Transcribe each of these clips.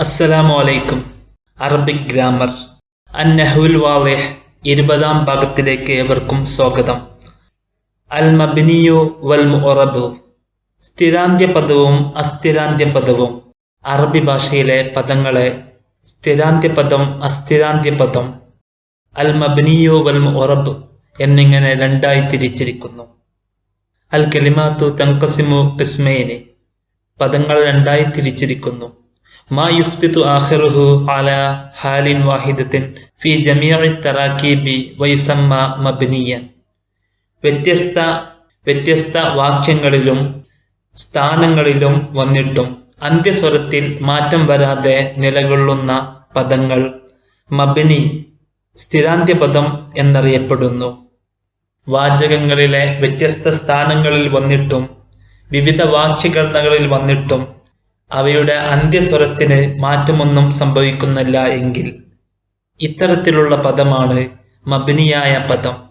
അസ്സലാമു അലൈക്കും Arabic grammar. അന്നഹുൽ വാളിഹ് ഇരുപതാം ഭാഗത്തിലേക്ക് ഏവർക്കും സ്വാഗതം. അൽ മബിനിയു വൽ മുറബു സ്ഥിരാന്ത്യ പദവും അസ്ഥിരാന്ത്യ പദവും. അറബി ഭാഷയിലെ പദങ്ങളെ സ്ഥിരാന്ത്യ പദം അസ്ഥിരാന്ത്യ പദം. അൽ മബിനിയു വൽ മുറബ് എന്നിങ്ങനെ രണ്ടായി തിരിച്ചിരിക്കുന്നു. അൽ കെലിമാത്തു തങ്കസിമു കിസ്മേനെ. പദങ്ങൾ രണ്ടായി തിരിച്ചിരിക്കുന്നു. ഹാലിൻ വാഹിദത്തിൻ വ്യത്യസ്ത വ്യത്യസ്ത വാക്യങ്ങളിലും സ്ഥാനങ്ങളിലും വന്നിട്ടും അന്ത്യസ്വരത്തിൽ മാറ്റം വരാതെ നിലകൊള്ളുന്ന പദങ്ങൾ മബിനി സ്ഥിരാന്ത്യ പദം എന്നറിയപ്പെടുന്നു. വാചകങ്ങളിലെ വ്യത്യസ്ത സ്ഥാനങ്ങളിൽ വന്നിട്ടും വിവിധ വാക്യഘടനകളിൽ വന്നിട്ടും അവയുടെ അന്ത്യസ്വരത്തിന് മാറ്റമൊന്നും സംഭവിക്കുന്നില്ല എങ്കിൽ ഇത്തരത്തിലുള്ള പദമാണ് മബിനിയായ പദം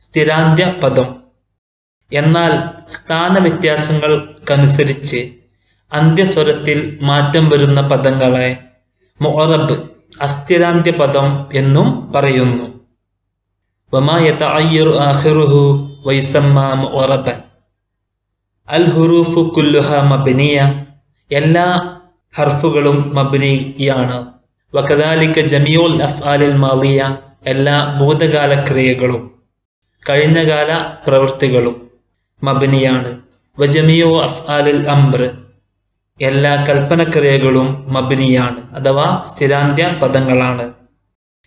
സ്ഥിരാന്ത്യ പദം. എന്നാൽ സ്ഥാനവ്യത്യാസങ്ങൾക്കനുസരിച്ച് അന്ത്യസ്വരത്തിൽ മാറ്റം വരുന്ന പദങ്ങളെ മൊറബ് അസ്ഥിരാന്ത്യ പദം എന്നും പറയുന്നു. അൽ ഹുറൂഫു കുല്ലുഹ മബ്നിയ. എല്ലാ ഹർഫുകളും മബ്നിയാണ് വകദാലിക ജമിയുൽ അഫ്ആലിൽ മാലിയ എല്ലാ ഭൂതകാല ക്രിയകളും കഴിഞ്ഞകാല പ്രവൃത്തികളും മബ്നിയാണ്. വജമിയോ അഫ്ആലിൽ അംർ എല്ലാ കൽപ്പനക്രിയകളും മബ്നിയാണ് അഥവാ സ്ഥിരാന്ത്യ പദങ്ങളാണ്.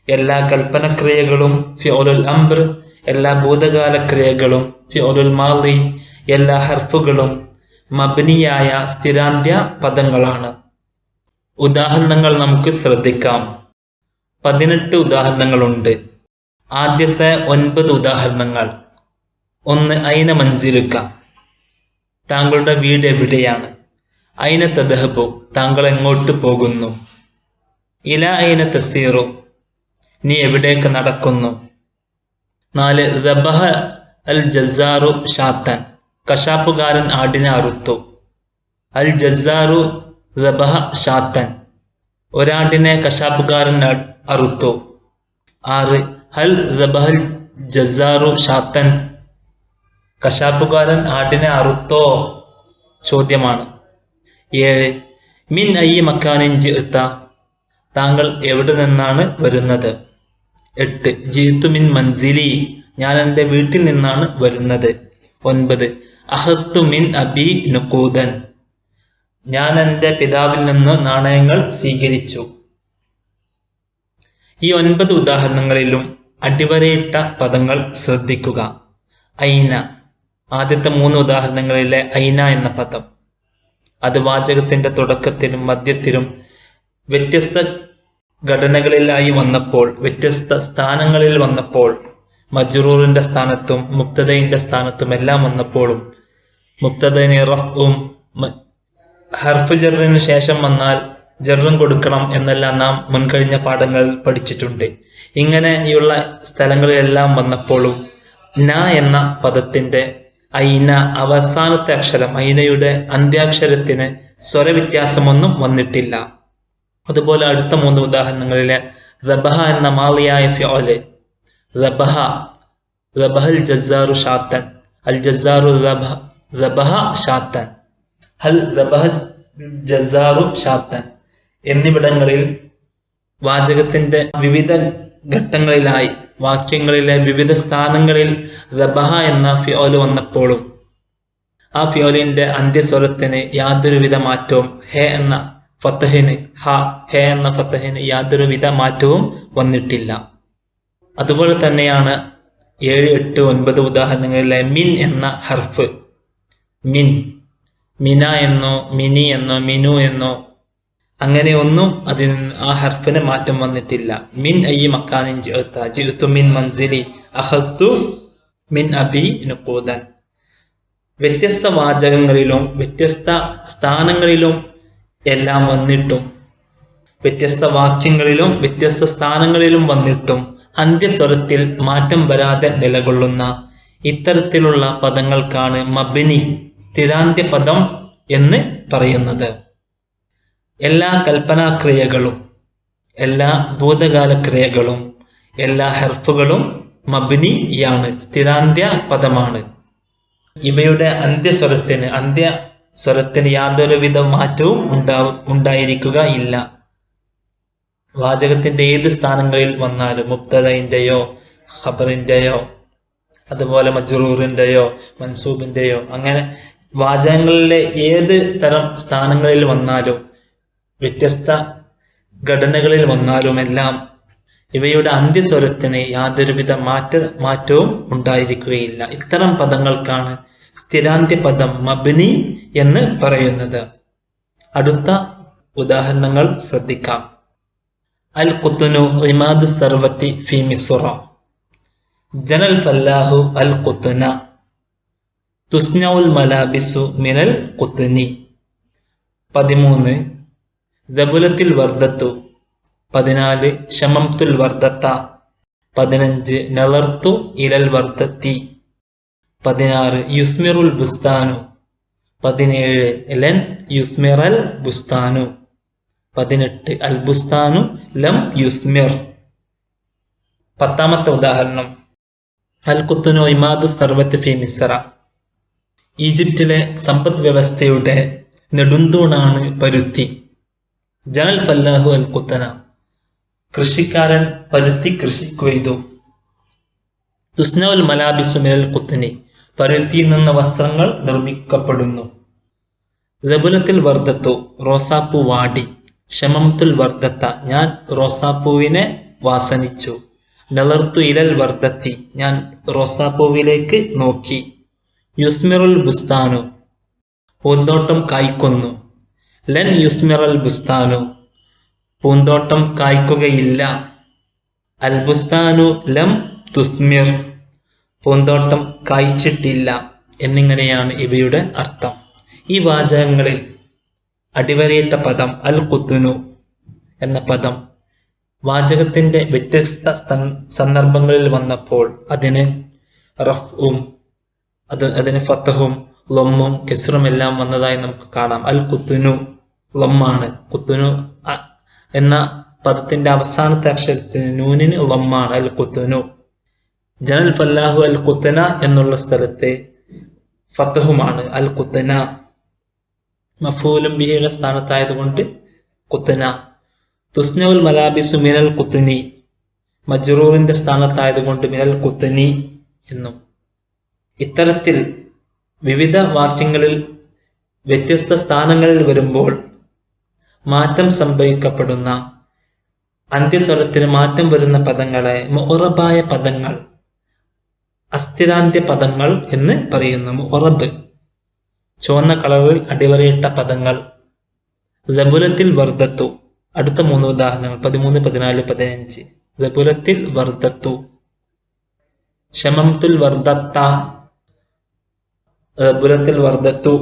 എല്ലാ കൽപ്പനക്രിയകളും ഫിഒലുൽ അംർ എല്ലാ ഭൂതകാല ക്രിയകളും ഫിഒലുൽ മാലി എല്ലാ ഹർഫുകളും മബ്നിയായ സ്ഥിരാന്ത്യ പദങ്ങളാണ്. ഉദാഹരണങ്ങൾ നമുക്ക് ശ്രദ്ധിക്കാം. പതിനെട്ട് ഉദാഹരണങ്ങളുണ്ട്. ആദ്യത്തെ ഒൻപത് ഉദാഹരണങ്ങൾ. ഒന്ന് അയിന മഞ്ചിലുക്ക. താങ്കളുടെ വീട് എവിടെയാണ്? അയിന തദഹബു താങ്കൾ എങ്ങോട്ട് പോകുന്നു? ഇല അയിന തസീറു നീ എവിടേക്ക് നടക്കുന്നു? നാല് റബഹ അൽ ജസാറു ഷാത്തൻ. കശാപ്പുകാരൻ ആടിനെ അറുത്തു. അൽ ജസാറു റബഹ ഷാത്തൻ ഒരാടിനെ കശാപ്പുകാരൻ അറുത്തു. ആറ് ഹൽ റബഹൽ ജസാറു ഷാത്തൻ കശാപ്പുകാരൻ ആടിനെ അറുത്തോ? ചോദ്യമാണ്. ഏഴ് മിൻ അയ്യ മക്കാനിൻ ജിത്ത താങ്കൾ എവിടെ നിന്നാണ് വരുന്നത്? എട്ട് ജീത്തു മിൻ മൻസിലി. ഞാൻ എന്റെ വീട്ടിൽ നിന്നാണ് വരുന്നത്. ഒൻപത് അഹത്തു മിൻ അബി നുക്കൂദൻ ഞാൻ എന്റെ പിതാവിൽ നിന്ന് നാണയങ്ങൾ സ്വീകരിച്ചു. ഈ ഒൻപത് ഉദാഹരണങ്ങളിലും അടിവരയിട്ട പദങ്ങൾ ശ്രദ്ധിക്കുക. ഐന. ആദ്യത്തെ മൂന്ന് ഉദാഹരണങ്ങളിലെ ഐന എന്ന പദം. അത് വാചകത്തിന്റെ തുടക്കത്തിലും മധ്യത്തിലും വ്യത്യസ്ത ഘടനകളിലായി വന്നപ്പോൾ വ്യത്യസ്ത സ്ഥാനങ്ങളിൽ വന്നപ്പോൾ മജ്റൂറിന്റെ സ്ഥാനത്തും മുക്തദയിന്റെ സ്ഥാനത്തും എല്ലാം വന്നപ്പോഴും മുക്തദന് റഫും ഹർഫ് ജറിന് ശേഷം വന്നാൽ ജറും കൊടുക്കണം എന്നെല്ലാം നാം മുൻകഴിഞ്ഞ പാഠങ്ങളിൽ പഠിച്ചിട്ടുണ്ട്. ഇങ്ങനെയുള്ള സ്ഥലങ്ങളിലെല്ലാം വന്നപ്പോഴും ന എന്ന പദത്തിന്റെ ഐന അവസാനത്തെ അക്ഷരം ഐനയുടെ അന്ത്യാക്ഷരത്തിന് സ്വരവ്യത്യാസമൊന്നും വന്നിട്ടില്ല. അതുപോലെ അടുത്ത മൂന്ന് ഉദാഹരണങ്ങളിലെ റബഹ എന്ന മാലിയായ ഫിയോലെ റബഹ റബഹൽ ജസാറു ഷാത്തൻ അൽ ജസാറു റബഹ ഷാത്തൻ. ഹൽ റബഹൽ ജസാറു ഷാത്തൻ. എന്നിവിടങ്ങളിൽ വാചകത്തിന്റെ വിവിധ ഘട്ടങ്ങളിലായി വാക്യങ്ങളിലെ വിവിധ സ്ഥാനങ്ങളിൽ റബഹ എന്ന ഫിയോൽ വന്നപ്പോഴും ആ ഫിയോലിന്റെ അന്ത്യസ്വരത്തിന് യാതൊരുവിധ മാറ്റവും ഹേ എന്ന ഫത്തഹിന് ഹ ഹേ എന്ന ഫത്തഹിന് യാതൊരുവിധ മാറ്റവും വന്നിട്ടില്ല. അതുപോലെ തന്നെയാണ് ഏഴ് എട്ട് ഒൻപത് ഉദാഹരണങ്ങളിലെ മിൻ എന്ന ഹർഫ്. മിൻ. മിന എന്നോ മിനി എന്നോ മിനു എന്നോ. അങ്ങനെ ഒന്നും അതിൽ നിന്ന് ആ ഹർഫിന് മാറ്റം വന്നിട്ടില്ല. മിൻ അയ്യി മക്കാനിൻ ജിഅത്ത. ജിഅത്തു മിൻ മൻസിലി. അഹത്തു മിൻ അബി നുഖൂദൻ. വ്യത്യസ്ത വാചകങ്ങളിലും വ്യത്യസ്ത സ്ഥാനങ്ങളിലും എല്ലാം വന്നിട്ടും വ്യത്യസ്ത വാക്യങ്ങളിലും വ്യത്യസ്ത സ്ഥാനങ്ങളിലും വന്നിട്ടും അന്ത്യസ്വരത്തിൽ മാറ്റം വരാതെ നിലകൊള്ളുന്ന ഇത്തരത്തിലുള്ള പദങ്ങൾക്കാണ് മബിനി. സ്ഥിരാന്ത്യ പദം എന്ന് പറയുന്നത്. എല്ലാ കൽപ്പനാക്രിയകളും എല്ലാ ഭൂതകാല ക്രിയകളും എല്ലാ ഹെർഫുകളും മബ്നിയാണ് സ്ഥിരാന്ത്യ പദമാണ് ഇവയുടെ അന്ത്യസ്വരത്തിന് അന്ത്യ സ്വരത്തിന് യാതൊരുവിധ മാറ്റവും ഉണ്ടാ ഉണ്ടായിരിക്കുക ഇല്ല. വാചകത്തിന്റെ ഏത് സ്ഥാനങ്ങളിൽ വന്നാലും മുബ്തദയിന്റെയോ ഖബറിന്റെയോ അതുപോലെ മജറൂറിന്റെയോ മൻസൂബിന്റെയോ അങ്ങനെ വാചകങ്ങളിലെ ഏത് തരം സ്ഥാനങ്ങളിൽ വന്നാലും വ്യത്യസ്ത ഘടനകളിൽ വന്നാലും എല്ലാം ഇവയുടെ അന്ത്യസ്വരത്തിന് യാതൊരുവിധ മാറ്റ മാറ്റവും ഉണ്ടായിരിക്കുകയില്ല. ഇത്തരം പദങ്ങൾക്കാണ് സ്ഥിരാന്ത്യ പദം മബ്നി എന്ന് പറയുന്നത്. അടുത്ത ഉദാഹരണങ്ങൾ ശ്രദ്ധിക്കാം. അൽ കുത്തുനു ഇമാദ് സർവത്തി ഫി മിസുറ. ജനൽ ഫല്ലാഹു അൽ കുത്തുന തുസ്നൗൽ മലാബിസു മിനൽ കുത്തുനി പതിമൂന്ന് ദബുലത്തിൽ വർദ്ധത്തു. പതിനാല് ശമംതുൽ വർദ്ധത്ത. പതിനഞ്ച് നലർത്തു ഇലൽ വർദ്ധത്തി. പതിനാറ് യുസ്മിറുൽ ബുസ്താനു. പതിനേഴ് ലൻ യുസ്മിറൽ ബുസ്താനു. പതിനെട്ട് അൽ ബുസ്താനു ലം യുസ്മിർ. പത്താമത്തെ ഉദാഹരണം. അൽ കുത്തുനു ഇമാദു സർവത്ത് ഫി മിസ്ര ഈജിപ്തിലെ സമ്പദ് വ്യവസ്ഥയുടെ നെടുന്തൂണാണ് പരുത്തി. ജനൽ ഫല്ലാഹു അൽ കുത്തന കൃഷിക്കാരൻ പരുത്തി കൃഷി കൊയ്തു. തുസ്നോൽ മലാബിസു മിനൽ കുത്തനി. പരുത്തിയിൽ നിന്ന് വസ്ത്രങ്ങൾ നിർമ്മിക്കപ്പെടുന്നു. ലബുലത്തിൽ വർദ്ധത്തു. റോസാപ്പൂ വാടി. ഷമംതുൽ വർദ്ധത്ത. ഞാൻ റോസാപ്പൂവിനെ വാസനിച്ചു. നളർത്തു ഇലൽ വർദ്ധത്തി. ഞാൻ റോസാപ്പൂവിലേക്ക് നോക്കി. യുസ്മിറുൽ ബുസ്താനു. പൂന്തോട്ടം കായ്ക്കുന്നു. ലൻ യുസ്മിറൽ ബുസ്താനു. പൂന്തോട്ടം കായ്ക്കുകയില്ല. അൽ ബുസ്താനു ലം തുസ്മിർ. പൂന്തോട്ടം കായ്ച്ചിട്ടില്ല എന്നിങ്ങനെയാണ് ഇവയുടെ അർത്ഥം. ഈ വാചകങ്ങളിൽ അടിവരയിട്ട പദം അൽ കുത്തുനു എന്ന പദം വാചകത്തിന്റെ വ്യത്യസ്ത സന്ദർഭങ്ങളിൽ വന്നപ്പോൾ അതിന് റഫും അത് അതിന് ഫത്തഹും ലൊമ്മും കെസറും എല്ലാം വന്നതായി നമുക്ക് കാണാം. അൽ കുത്തുനു ലൊമ്മാണ്. കുത്തുനു എന്ന പദത്തിന്റെ അവസാനത്തെ അക്ഷരത്തിന് നൂനിന് ലൊമ്മാണ്. അൽ കുത്തുനു. ജനൽ ഫല്ലാഹു അൽ കുത്തന എന്നുള്ള സ്ഥലത്തെ ഫത്തഹുമാണ് അൽ കുത്തന. മഫൂലും ബിഹിയുടെ സ്ഥാനത്തായതുകൊണ്ട് കുത്തന. തുസ്നവുൽ മലാബിസു മിനൽ കുത്തനി മജ്റൂറിന്റെ സ്ഥാനത്തായതുകൊണ്ട് മിനൽ കുത്തനി എന്നും. ഇത്തരത്തിൽ വിവിധ വാക്യങ്ങളിൽ വ്യത്യസ്ത സ്ഥാനങ്ങളിൽ വരുമ്പോൾ മാറ്റം സംഭവിക്കപ്പെടുന്ന അന്ത്യസ്വരത്തിന് മാറ്റം വരുന്ന പദങ്ങളെ മുറബായ പദങ്ങൾ അസ്ഥിരാന്ത്യ പദങ്ങൾ എന്ന് പറയുന്നു. മുറബ് ചുവന്ന കളറിൽ അടിവരയിട്ട പദങ്ങൾ ലബുലത്തിൽ വർദ്ധത്തു അടുത്ത മൂന്ന് ഉദാഹരണങ്ങൾ പതിമൂന്ന് പതിനാല് പതിനഞ്ച്. റബുലത്തിൽ വർദ്ധത്തു ഷമംതുൽ വർദ്ധത്ത റബുലത്തിൽ വർദ്ധത്തു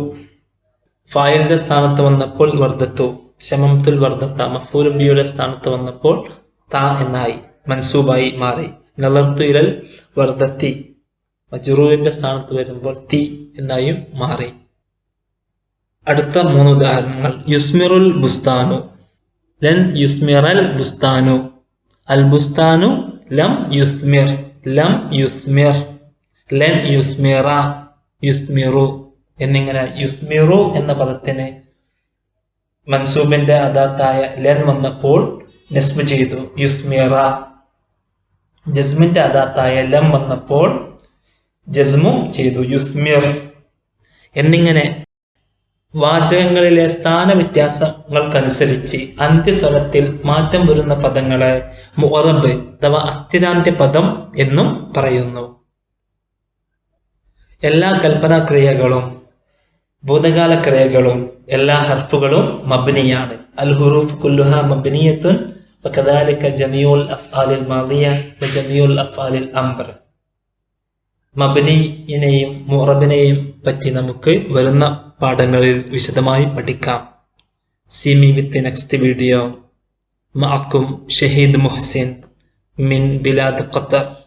ഫായിലിന്റെ സ്ഥാനത്ത് വന്നപ്പോൾ വർദ്ധത്തു ഷമംതുൽ വർദ്ധത്ത മഫൂലുംബിയുടെ സ്ഥാനത്ത് വന്നപ്പോൾ ത എന്നായി മൻസൂബായി മാറി. നലർത്തു ഇരൽ വർദ്ധത്തി മജുറുവിന്റെ സ്ഥാനത്ത് വരുമ്പോൾ തി എന്നായും മാറി. അടുത്ത മൂന്ന് ഉദാഹരണങ്ങൾ യുസ്മിറുൽ ബുസ്താനു ലൻ അൽ ബുസ്താനു അൽ ബുസ്താനു ലം യുസ്മിർ ലം യുസ്മിർ ലൻ യുസ്മിറ യുസ്മിറു എന്നിങ്ങനെ യുസ്മിറു എന്ന പദത്തിന് മൻസൂബിന്റെ അദാത്തായ ലൻ വന്നപ്പോൾ നസ്ബ് ചെയ്തു. യുസ്മിറ. ജസ്മിന്റെ അദാത്തായ ലം വന്നപ്പോൾ ജസ്മു ചെയ്തു. യുസ്മിർ. എന്നിങ്ങനെ വാചകങ്ങളിലെ സ്ഥാന വ്യത്യാസങ്ങൾക്കനുസരിച്ച് അന്ത്യസ്വരത്തിൽ മാറ്റം വരുന്ന പദങ്ങളെ മുറബ് അഥവാ അസ്ഥിരാന്ത്യ പദം എന്നും പറയുന്നു എല്ലാ കൽപ്പനാക്രിയകളും ഭൂതകാല ക്രിയകളും എല്ലാ ഹർഫുകളും മബ്നിയാണ് അൽ ഹുറൂഫ് കുല്ലുഹ മബ്നിയത്തുൻ وكذلك جميع الأفعال الماضية وجميع الأفعال الأمر മബനിയിനെയും മുറബിനെയും പറ്റി നമുക്ക് വരുന്ന പാഠങ്ങളിൽ വിശദമായി പഠിക്കാം. See me with next video. മാക്കും Shaheed Muhsin മിൻ ബിലാദ് ഖത്തർ.